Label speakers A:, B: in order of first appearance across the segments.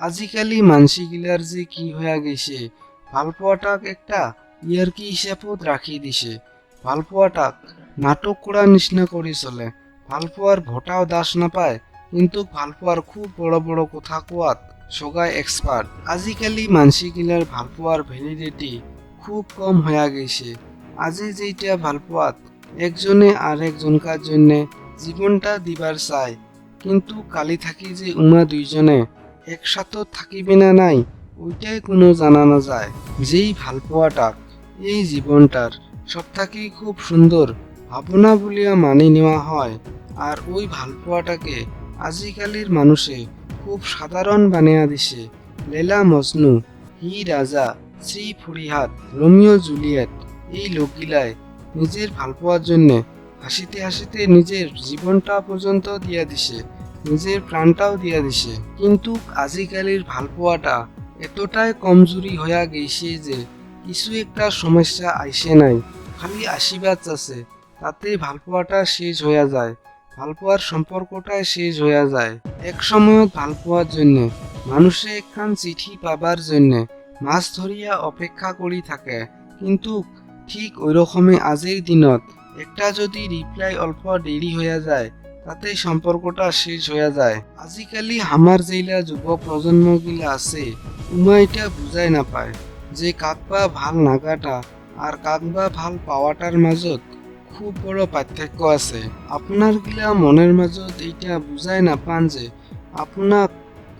A: আজিকালি মানসিগিলার যে কি হয়ে গেছে ভালপোয়াটাক একটা ইয়ারকি হিসাবত রাখি দিছে। ভালপোয়াটাক নাটক করা নিচিনা কৰি চলে। ভালপোৱাৰ ভোটাও দাস নাপায়, কিন্তু ভালপোৱাৰ খুব বড় বড় কথা কোৱাত সগাই এক্সপার্ট আজিকালি মানসিগিলার ভালপোৱাৰ ভ্যালিডিটি খুব কম হয়ে গেছে। আজি যেটা ভালপোয়াত একজনে আর একজনকার জন্য জীবনটা দিবার চায় কিন্তু কালি থাকি যে উমা দুইজনে একসাথে থাকিবে না নাই, ওইটাই কোনো জানা না যায় যেই ভালপোয়াটাক এই জীবনটার, সব থাকি খুব সুন্দর, ভাবনা বলিয়া মানি নেওয়া হয়। আর ওই ভালপোয়াটাকে আজিকালির মানুষে খুব সাধারণ বানিয়া দিছে। লেলা মজনু, হি রাজা, শ্রী ফরিহাদ, রোমিও জুলিয়েট, এই লোকগিলায় নিজের ভালপোয়ার জন্যে হাসিতে হাসিতে নিজের জীবনটা পর্যন্ত দিয়া দিছে। নিজের প্রাণটাও দিয়া দিছে। কিন্তু আজিকালির ভালপোয়াটা এতটাই কমজোরি হইয়া গেছে যে কিছু একটা সমস্যা আইসে নাই। খালি আশীর্বাদ আছে তাতে ভালপোয়াটা শেষ হইয়া যায়। ভালপোয়ার সম্পর্কটাই শেষ হইয়া যায়। এক সময়ত ভালপোয়ার জন্য, মানুষে একখান চিঠি পাবার জন্য মাছ ধরিয়া অপেক্ষা করি থাকে। কিন্তু ঠিক ওই রকমে আজির দিনত একটা যদি রিপ্লাই অল্প দেরি হইয়া যায় তাতে সম্পর্কটা শেষ হইয়া যায়। আজিকালি আমার যেইলা যুব প্রজন্মগুলা আছে উমা এটা বুঝাই নাপায় যে কাকবা ভালো নাগাটা আর কাকবা ভালো পাওয়াটার মাজত খুব বড় পার্থক্য আছে। আপনার গিলা মনের মাজত এইটা বুঝাই নাপান যে আপোনাক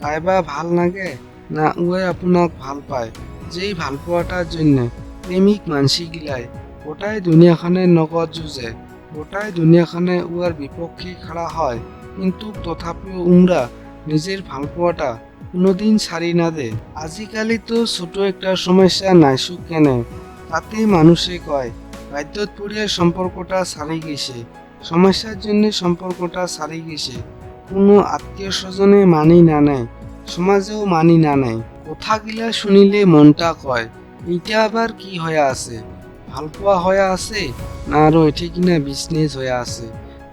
A: কাইবা ভালো লাগে না উয়ে আপোনাক ভালো পায়। যেই ভালো পোৱাটাৰ জন্য প্ৰেমিক মানসিগিলাই গোটাই দুনিয়াখনে নগদ যুঁজে। গোটাই দুনিয়াখনে উয়ার বিপক্ষে খাড়া হয়, কিন্তু তথাপিও উমরা নিজের ভালো পোৱাটা কোনোদিন ছাড়ি না দে। আজিকালি তো ছোট একটা সমস্যা নাইসুক কেনে তাতে মানুষে কয় বাধ্যত পড়িয়া সম্পর্কটা ছাড়ি গেছে, সমস্যার জন্য সম্পর্কটা ছাড়ি গেছে। কোনো আত্মীয় স্বজনে মানি না নেয়, সমাজেও মানি না নেয়। কথাগিলা শুনিলে মনটা কয়, এইটা আবার কি হয়ে আছে? ভালপোৱা হয়ে আছে না এটি কিনা বিজনেস হয়ে আছে?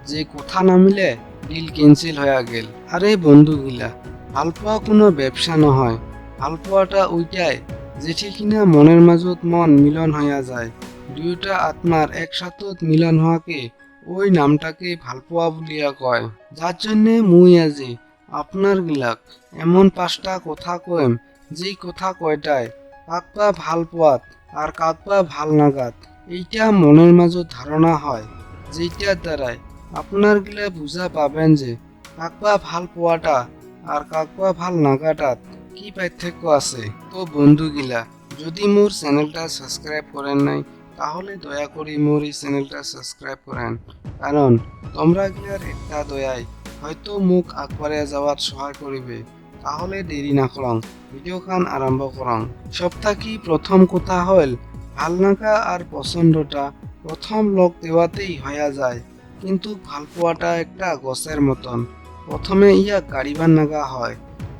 A: যে কথা নামিলে ডিল কেন্সেল হয়ে গেল। আরে বন্ধুগিলা ভালপোৱা কোনো ব্যবসা নহয়। ভালপোৱাটা ওইটাই যেটি কিনা মনের মাজত মন মিলন হইয়া যায়। দুয়োটা আত্মার একসাথত মিলন হওয়াকে ওই নামটাকে ভালপোয়া বলিয়া কয়। যার জন্যে মুই আজি আপনার গিলাক এমন পাঁচটা কথা কইম, যেই কথা কয়টায় কাকবা ভালো পোয়াত আর কাকবা ভালো নাগাত। এইটা মনের মাজত ধারণা হয় যেইটার দ্বারাই আপনার গিলা বুঝা পাবেন যে কাকবা ভালো পোয়াটা আর কাকবা ভালো নাগাটাত কি পার্থক্য আছে। তো বন্ধুগিলা যদি মোর চ্যানেলটা সাবস্ক্রাইব করেন নাই, তাহলে দয়া করে মোর এই চ্যানেলটা সাবস্ক্রাইব করেন কারণ তোমরা গিলার একটা দয়াই হয়তো মোক আগবাড়ে যাওয়াত সহায় করিবে তাহলে দেরি না করং ভিডিওখান আরম্ভ করং সপ্তাহি প্রথম কথা হল? ভালো লাগা আর পছন্দটা প্রথম লগ দেওয়াতেই হয়ে যায়, কিন্তু ভালো পোয়াটা একটা গছের মতন। প্রথমে ইয়া গাড়িবার নাগা হয়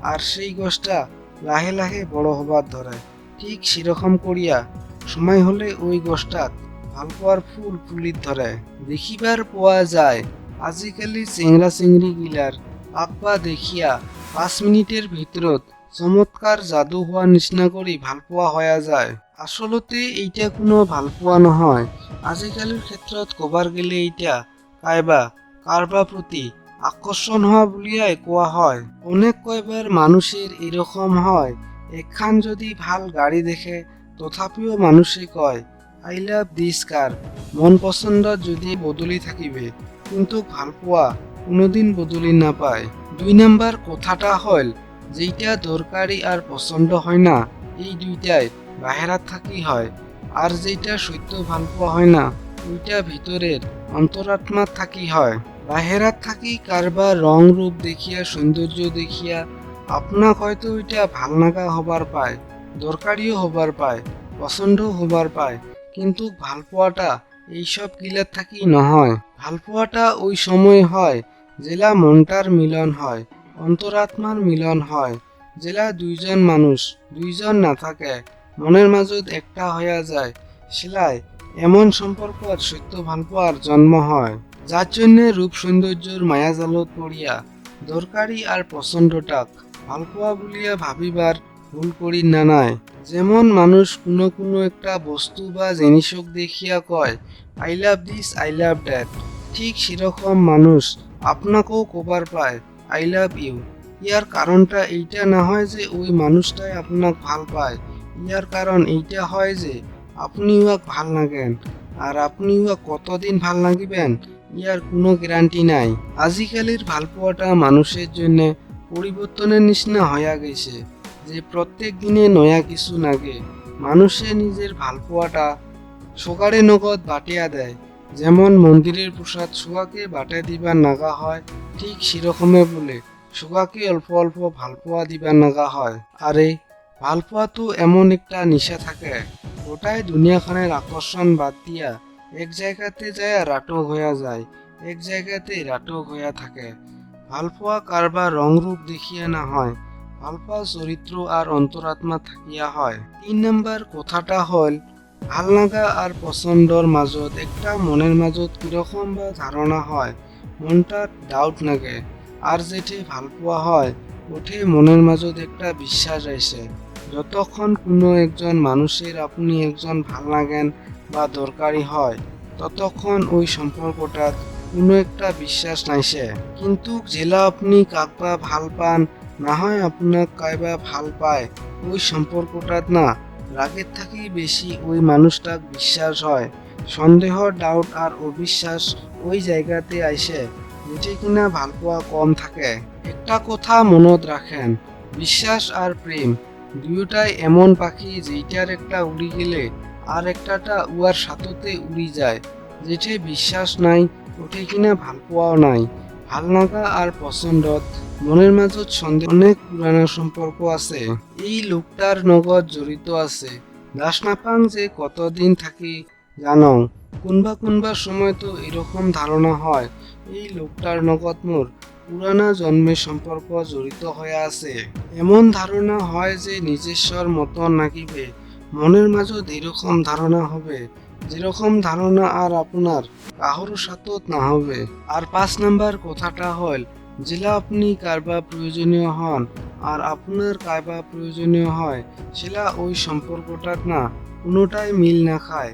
A: আর সেই গছটা লাহে লাহে বড় হবার ধরে ঠিক সেরকম করিয়া সময় হলে ওই গছটাত ভালো পোয়ার ফুল ফুলিত ধরে দেখিবার পোৱা যায়, আজিকালি চেংরা চেংড়ি গিলার আব্বা দেখিয়া পাঁচ মিনিটের ভিতৰত চমৎকার জাদু হওয়া নিচিনা কৰি ভালো পোৱা হয়ে যায়। আচলতে এইটা কোনো ভালো পোৱা নহয়। আজিকালিৰ ক্ষেত্ৰত কবার গেলে এইটা কাইবা কারবা প্রতি আকর্ষণ হওয়া বলিয়াই কোয়া হয়। অনেক কয়বার মানুষের এরকম হয়। একখান যদি ভালো গাড়ি দেখে, তথাপিও মানুষে কয়, আই লাভ দিস কার মন পছন্দ যদি বদলি থাকিবে, কিন্তু ভালো পোৱা কোনোদিন বদলি নাপায়। দুই নাম্বার কথাটা হল, যেইটা দরকারি আর পছন্দ হয় না, এই দুইটাই বাহেরাত থাকি হয়। আর যেইটা সত্য ভালো হয় না ওইটা ভিতরের অন্তরাত্মার থাকি হয়। বাহেরাত থাকি কারবার রং রূপ দেখিয়া, সৌন্দর্য দেখিয়া, আপনাক হয়তো ওইটা ভালো লাগা হবার পায়, দরকারিও হবার পায়, পছন্দও হবার পায়, কিন্তু ভালো পোৱাটা এইসব গিলার থাকি নহয়। ভালো পোৱাটা ওই সময় হয় জেলা মনটার মিলন হয়, অন্তরাত্মার মিলন হয়। জেলা দুইজন মানুষ, দুইজন না থাকে, মনের মাজত একটা হইয়া যায়। সেলাই এমন সম্পর্ক সত্য ভালো পোয়ার জন্ম হয়, যার জন্য রূপ সৌন্দর্যর মায়াজালত পড়িয়া দরকারি আর পছন্দটাক ভালপোৱা বুলিয়ে ভাবিবার ভুল করি না নাই। যেমন মানুষ কোনো কোনো একটা বস্তু বা জিনিসক দেখিয়া কয় I love this I love that ঠিক সেরকম মানুষ আপনাকেও কবার পায়। আই লাভ ইউ ইয়ার কারণটা এইটা না হয় যে ওই মানুষটাই আপনাক ভালো পায়। ইয়ার কারণ এইটা হয় যে আপনি উহাক ভালো লাগেন আর আপনি উহাক কতদিন ভালো লাগিবেন ইয়ার কোনো গ্যারান্টি নাই। আজিকালির ভালপোয়াটা মানুষের জন্য পরিবর্তনের নিচিনা হইয়া গেছে, যে প্রত্যেক দিনে নয়া কিছু নাগে। মানুষে নিজের ভালপোয়াটা সকারে নগদ বাটিয়া দেয়। যেমন মন্দিরের প্রসাদ সুগাকে বাটে দিবার নাগা হয়, ঠিক সেরকমে বলে সুগাকে অল্প অল্প ভালপোয়া দিবার নাগা হয়। আরে, ভালপোয়া তো এমন একটা নিশা থাকে গোটাই দুনিয়াখানের আকর্ষণ বাদ দিয়া এক জায়গাতে যায় রাটক হইয়া যায়, এক জায়গাতে রাটক হইয়া থাকে। ভালপোয়া কারবার রং রূপ দেখিয়া না হয়, ভালপোয়া চরিত্র আর অন্তরাত্মা থাকিয়া হয়। তিন নাম্বার কথাটা হল ভালো লাগা আর পছন্দর মাজত, একটা মনের মাজত কীরকম বা ধারণা হয় মনটার ডাউট নাগে। আর যেটি ভালপোয়া হয় ওঠে মনের মাজত একটা বিশ্বাস আইসে যতক্ষণ কোনো একজন মানুষের আপনি একজন ভালো লাগেন বা দরকারি হয়, ততক্ষণ ওই সম্পর্কটাত কোনো একটা বিশ্বাস নাইছে। কিন্তু জেলা আপনি কাকবা ভালো পান না হয় আপনার কাইবা ভালো পায়, ওই সম্পর্কটাত না। রাগের থাকি বেশি ওই মানুষটাক বিশ্বাস হয়। সন্দেহ ডাউট আর অবিশ্বাস ওই জায়গাতে আইসে যেটি কিনা ভালপোয়া কম থাকে। একটা কথা মনত রাখেন, বিশ্বাস আর প্রেম দুয়োটাই এমন পাখি যেইটার একটা উড়ি গেলে আর একটাটা উয়ার সাথতে উড়ি যায়। যেটি বিশ্বাস নাই, ওঠে কিনা ভালপোয়াও নাই ভালো লাগা আর পছন্দত। মনের মাজত সন্দেহ অনেক পুরানা সম্পর্ক আছে। এই লোকটার নগদ জড়িত আছে। দাস নাপাং যে কতদিন থাকি জানো। কোনবা কোনবা সময় তো এরকম ধারণা হয়। এই লোকটার নগদ মোর পুরানা জন্মের সম্পর্ক জড়িত হয়ে আছে। এমন ধারণা হয় যে নিজস্বর মতন নাকিবে মনের মাজত এরকম ধারণা হবে যেরকম ধারণা আর আপনার কাহোর সাথত না হবে আর পাঁচ নাম্বার কথাটা হল যেটা আপনি কারবা প্রয়োজনীয় হন আর আপনার কারবা প্রয়োজনীয় হয় সেটা ওই সম্পর্কটার না কোনোটাই মিল না খায়।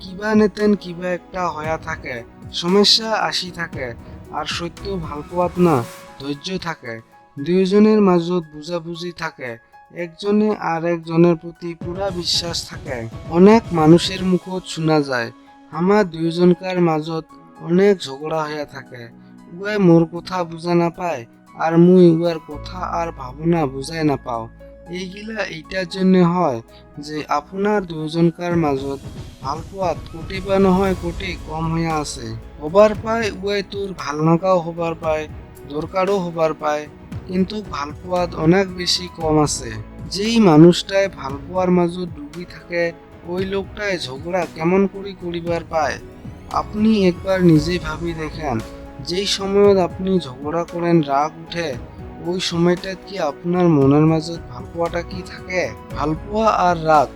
A: কিবা নেতেন কিবা একটা হয়া থাকে, সমস্যা আসি থাকে, আর সত্য ভালো পোৱাত না ধৈর্য থাকে। দুয়োজনের মাজত বুঝাবুঝি থাকে, একজনে আর একজনের প্রতি পুরা বিশ্বাস থাকে। অনেক মানুষের মুখত শোনা যায় আমার দুয়োজনকার মাজত অনেক ঝগড়া হইয়া থাকে। উয়াই মোর কথা বুঝা নাপায় আর মুই উয়ার কথা আর ভাবনা বুঝাই নাপাও। এইগিলা এইটার জন্য হয় যে আপনার দুয়োজনকার মাজত ভালো পোৱাত কোটি বা নহয় কোটি কম হইয়া আছে। হবার পায় উয়াই তোর ভালো লাগাও হবার পায় দরকারও হবার পায় কিন্তু ভালো পোৱাত অনেক বেশি কম আছে। যেই মানুষটায় ভালো মাজত ডুবি থাকে, ওই লোকটায় ঝগড়া কেমন করি করিবার পায়? আপনি একবার নিজে ভাবি দেখেন। যেই সময়ত আপনি ঝগড়া করেন, রাগ উঠে, ওই সময়টাত কি আপনার মনের মাজত ভালপোয়াটা কি থাকে? ভালপোয়া আর রাগ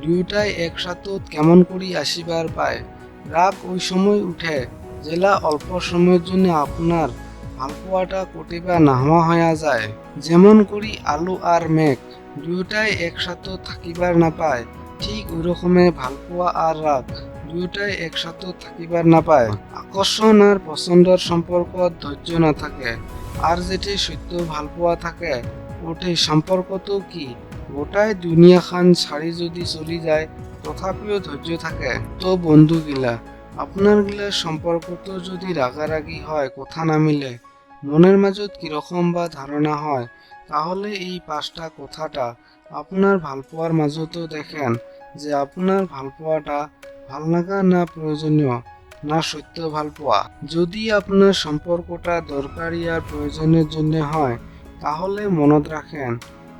A: দুয়োটাই একসাথত কেমন করি আসিবার পায়। রাগ ওই সময় উঠে জেলা অল্প সময়ের জন্য আপনার ভালপোয়াটা কটিবা নাহোয়া হইয়া যায়। যেমন করি আলু আর মেঘ দুয়োটাই একসাথে থাকিবার নাপায়, ঠিক ওই রকমে ভালপোয়া আর রাগ। দুয়োটাই একসাথে থাকিবার নাপায়। আকর্ষণ আর পছন্দর সম্পর্কত ধৈর্য না থাকে আর যেটি সত্য ভালপোয়া থাকে ওটি সম্পর্ক তো কি? গোটাই দুনিয়াখান ছাড়ি যদি চলি যায়, তথাপিও ধৈর্য থাকে। তো বন্ধু গিলা আপনার গিলা সম্পর্ক তো যদি রাগারাগি হয়, কথা না মিলে মনের মাজত কীরকম বা ধারণা হয়, তাহলে এই পাঁচটা কথাটা আপনার ভালপোয়ার মাজতো দেখেন যে আপনার ভালপোয়াটা ভালো লাগা না প্রয়োজনীয়, না সত্য ভালপোয়া যদি আপনার সম্পর্কটা দরকারি আর প্রয়োজনের জন্য হয়, তাহলে মনত রাখেন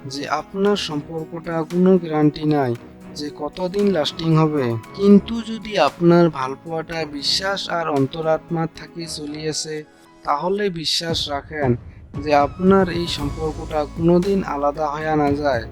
A: যে আপনার সম্পর্কটা কোনো গ্যারান্টি নাই যে কতদিন লাস্টিং হবে। কিন্তু যদি আপনার ভালপোয়াটা বিশ্বাস আর অন্তরাত্মার থাকি চলি আছে, তাহলে বিশ্বাস রাখেন যে আপনার এই সম্পর্কটা কোনোদিন আলাদা হয়ে না যায়